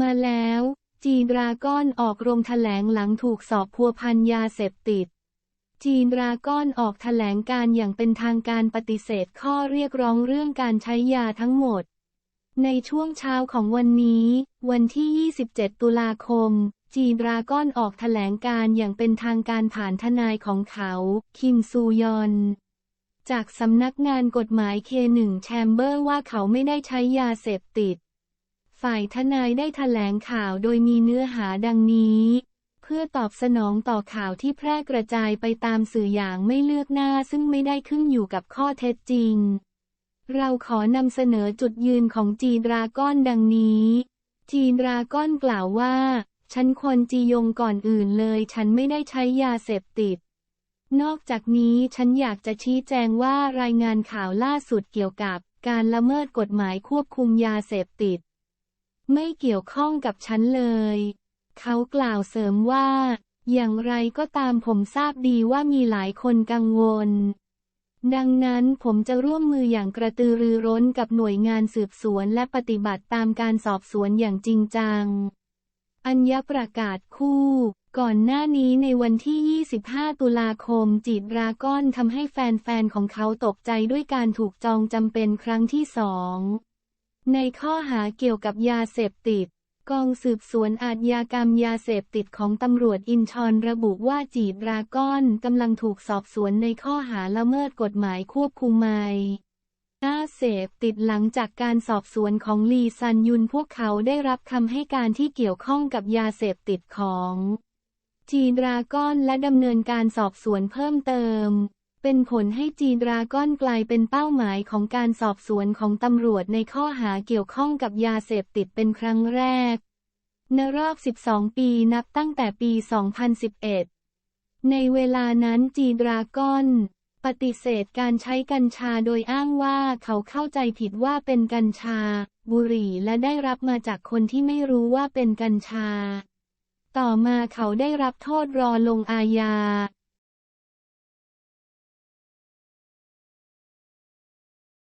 มาแล้ว จีนดราก้อนออกรงแถลงหลังถูกสอบพัวพันยาเสพติด จีนราก้อนออกแถลงการอย่างเป็นทางการปฏิเสธข้อเรียกร้องเรื่องการใช้ยาทั้งหมด ในช่วงเช้าของวันนี้ วันที่ 27 ตุลาคมจีนดราก้อนออกแถลงการอย่างเป็นทางการผ่านทนายของเขา คิมซูยอน จากสำนักงานกฎหมาย K1 แชมเบอร์ว่าเขาไม่ได้ใช้ยาเสพติด ฝ่ายทนายได้แถลงข่าวโดยมีเนื้อหาดังนี้ เพื่อตอบสนองต่อข่าวที่แพร่กระจายไปตามสื่ออย่างไม่เลือกหน้าซึ่งไม่ได้ขึ้นอยู่กับข้อเท็จจริง เราขอนำเสนอจุดยืนของจีดราก้อนดังนี้ จีดราก้อนกล่าวว่า ฉันคนจียงก่อนอื่นเลย ฉันไม่ได้ใช้ยาเสพติดนอกจากนี้ฉันอยากจะชี้แจงว่ารายงานข่าวล่าสุดเกี่ยวกับ การละเมิดกฎหมายควบคุมยาเสพติด ไม่เกี่ยวข้องกับฉันเลย เขากล่าวเสริมว่า อย่างไรก็ตามผมทราบดีว่ามีหลายคนกังวล ดังนั้นผมจะร่วมมืออย่างกระตือรือร้นกับหน่วยงานสืบสวนและปฏิบัติตามการสอบสวนอย่างจริงจัง อัญญประกาศคู่ ก่อนหน้านี้ในวันที่ 25 ตุลาคมจีดราก้อนทำให้แฟนๆของเขาตกใจด้วยการถูกจองจำเป็นครั้งที่สอง ในข้อหาเกี่ยวกับยาเสพติด กองสืบสวนอาชญากรรมยาเสพติดของตำรวจอินชอนระบุว่าจีดราก้อนกำลังถูกสอบสวนในข้อหาละเมิดกฎหมายควบคุมไมยาเสพติดหลังจากการสอบสวนของลีซันยุนพวกเขาได้รับคำให้การที่เกี่ยวข้องกับยาเสพติดของจีดราก้อนและดำเนินการสอบสวนเพิ่มเติม เป็นผลให้จีดราก้อนกลายเป็นเป้าหมายของการสอบสวนของตำรวจในข้อหาเกี่ยวข้องกับยาเสพติดเป็นครั้งแรก ในรอบ 12 ปีนับตั้งแต่ปี 2011 ในเวลานั้นจีดราก้อนปฏิเสธการใช้กัญชาโดยอ้างว่าเขาเข้าใจผิดว่าเป็นกัญชา บุหรี่และได้รับมาจากคนที่ไม่รู้ว่าเป็นกัญชา ต่อมาเขาได้รับโทษรอลงอาญา